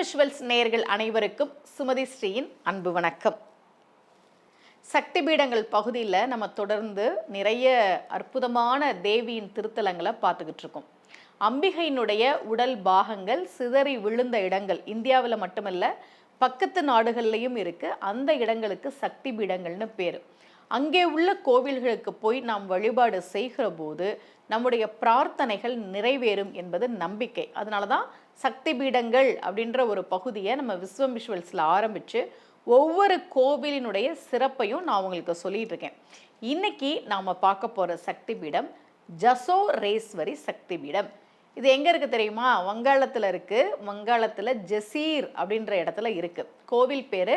Visuals நேயர்கள் அனைவருக்கும் சுமதி ஸ்ரீயின் அன்பு வணக்கம். சக்தி பீடங்கள் பகுதியில் நம்ம தொடர்ந்து நிறைய அற்புதமான தேவியின் திருத்தலங்களை பார்த்துக்கிட்டு இருக்கோம். அம்பிகையினுடைய உடல் பாகங்கள் சிதறி விழுந்த இடங்கள் இந்தியாவில் மட்டுமல்ல பக்கத்து நாடுகள்லையும் இருக்கு. அந்த இடங்களுக்கு சக்தி பீடங்கள்னு பேர். அங்கே உள்ள கோவில்களுக்கு போய் நாம் வழிபாடு செய்கிற போது நம்முடைய பிரார்த்தனைகள் நிறைவேறும் என்பது நம்பிக்கை. அதனால தான் சக்தி பீடங்கள் அப்படின்ற ஒரு பகுதியை நம்ம விஸ்வம் விஷுவல்ஸில் ஆரம்பித்து ஒவ்வொரு கோவிலினுடைய சிறப்பையும் நான் உங்களுக்கு சொல்லிட்டு இருக்கேன் இன்னைக்கு நாம் பார்க்க போகிற சக்தி பீடம் ஜசோ ரேஸ்வரி சக்தி பீடம் இது எங்கே இருக்குது தெரியுமா? வங்காளத்தில் இருக்குது வங்காளத்தில் ஜசீர் அப்படின்ற இடத்துல இருக்குது கோவில் பேர்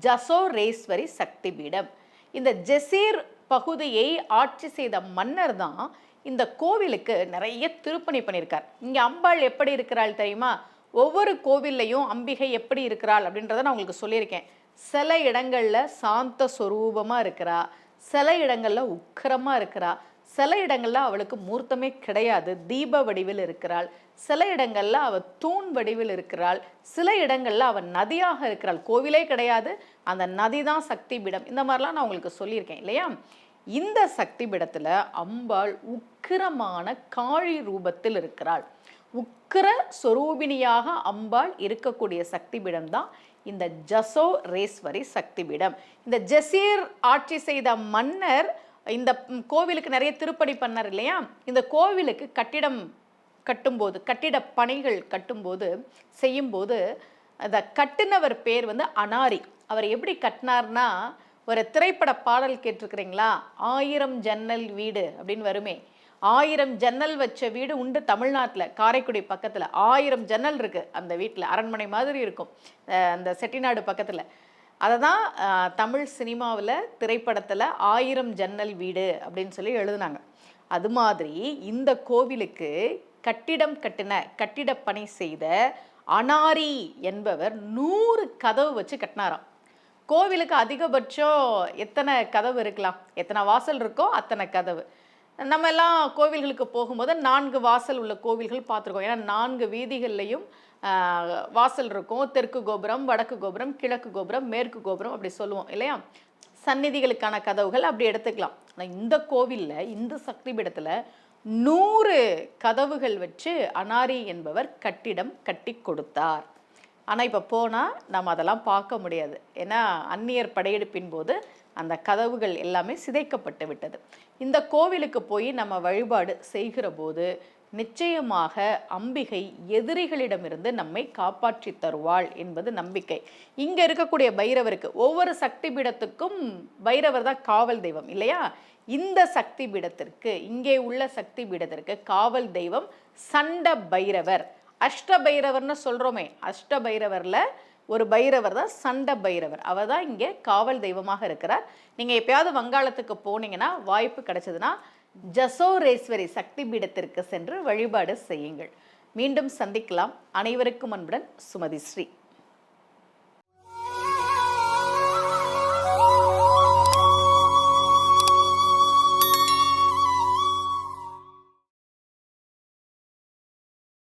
ஜசோ ரேஸ்வரி சக்தி பீடம் இந்த ஜசீர் பகுதியை ஆட்சி செய்த மன்னர் தான் இந்த கோவிலுக்கு நிறைய திருப்பணி பண்ணியிருக்கார். இங்கே அம்பாள் எப்படி இருக்கிறாள் தெரியுமா? ஒவ்வொரு கோவில்லையும் அம்பிகை எப்படி இருக்கிறாள் அப்படின்றத நான் உங்களுக்கு சொல்லியிருக்கேன். சில இடங்களில் சாந்த சுரூபமாக இருக்கிறா சில இடங்களில் உக்கிரமாக இருக்கிறா சில இடங்களில் அவளுக்கு மூர்த்தமே கிடையாது தீப வடிவில் இருக்கிறாள் சில இடங்களில் அவள் தூண் வடிவில் இருக்கிறாள் சில இடங்களில் அவள் நதியாக இருக்கிறாள். கோவிலே கிடையாது அந்த நதி தான் சக்தி பீடம் இந்த மாதிரிலாம் நான் உங்களுக்கு சொல்லியிருக்கேன் இல்லையா? இந்த சக்தி பீடத்தில் அம்பாள் உக்கிரமான காழி ரூபத்தில் இருக்கிறாள். உக்கிர சொரூபிணியாக அம்பாள் இருக்கக்கூடிய சக்தி பீடம் தான் இந்த ஜசோ ரேஸ்வரி சக்தி பீடம் இந்த ஜசீர் ஆட்சி செய்த மன்னர் இந்த கோவிலுக்கு நிறைய திருப்பணி பண்ணார் இல்லையா? இந்த கோவிலுக்கு கட்டிடம் கட்டும்போது கட்டிட பணிகள் கட்டும்போது செய்யும்போது அந்த கட்டினவர் பேர் வந்து அனாரி. அவர் எப்படி கட்டினார்னா ஒரு திரைப்பட பாடல் கேட்டிருக்கிறீங்களா? ஆயிரம் ஜன்னல் வீடு அப்படின்னு வருமே. ஆயிரம் ஜன்னல் வச்ச வீடு உண்டு தமிழ்நாட்டில். காரைக்குடி பக்கத்தில் ஆயிரம் ஜன்னல் இருக்குது அந்த வீட்டில் அரண்மனை மாதிரி இருக்கும். அந்த செட்டிநாடு பக்கத்தில். அதை தான் தமிழ் சினிமாவில் திரைப்படத்தில் ஆயிரம் ஜன்னல் வீடு அப்படின்னு சொல்லி எழுதுனாங்க. அது மாதிரி இந்த கோவிலுக்கு கட்டிடம் கட்டின கட்டிட பணி செய்த அனாரி என்பவர் நூறு கதவு வச்சு கட்டினாராம். கோவிலுக்கு அதிகபட்சம் எத்தனை கதவு இருக்கலாம்? எத்தனை வாசல் இருக்கோ அத்தனை கதவு. நம்ம எல்லாம் கோவில்களுக்கு போகும்போது நான்கு வாசல் உள்ள கோவில்கள் பார்த்துருக்கோம். ஏன்னா நான்கு வீதிகள்லையும் வாசல் இருக்கும். தெற்கு கோபுரம் வடக்கு கோபுரம் கிழக்கு கோபுரம் மேற்கு கோபுரம் அப்படி சொல்லுவோம் இல்லையா? சந்நிதிகளுக்கான கதவுகள் அப்படி எடுத்துக்கலாம். ஆனால் இந்த கோவிலில் இந்த சக்தி பீடத்தில் நூறு கதவுகள் வச்சு அனாரி என்பவர் கட்டிடம் கட்டி கொடுத்தார். ஆனால் இப்போ போனால் நம்ம அதெல்லாம் பார்க்க முடியாது. ஏன்னா அந்நியர் படையெடுப்பின் போது அந்த கதவுகள் எல்லாமே சிதைக்கப்பட்டு விட்டது. இந்த கோவிலுக்கு போய் நம்ம வழிபாடு செய்கிற போது நிச்சயமாக அம்பிகை எதிரிகளிடமிருந்து நம்மை காப்பாற்றி தருவாள் என்பது நம்பிக்கை. இங்கே இருக்கக்கூடிய பைரவருக்கு ஒவ்வொரு சக்தி பீடத்துக்கும் பைரவர் தான் காவல் தெய்வம் இல்லையா? இந்த சக்தி பீடத்திற்கு இங்கே உள்ள சக்தி பீடத்திற்கு காவல் தெய்வம் சண்ட பைரவர். அஷ்ட பைரவர்னு சொல்கிறோமே அஷ்ட பைரவரில் ஒரு பைரவர் தான் சண்ட பைரவர். அவர் தான் இங்கே காவல் தெய்வமாக இருக்கிறார். நீங்கள் எப்பயாவது வங்காளத்துக்கு போனீங்கன்னா வாய்ப்பு கிடைச்சதுன்னா ஜசோரேஸ்வரி சக்தி பீடத்திற்கு சென்று வழிபாடு செய்யுங்கள். மீண்டும் சந்திக்கலாம். அனைவருக்கும் அன்புடன் சுமதி ஸ்ரீ.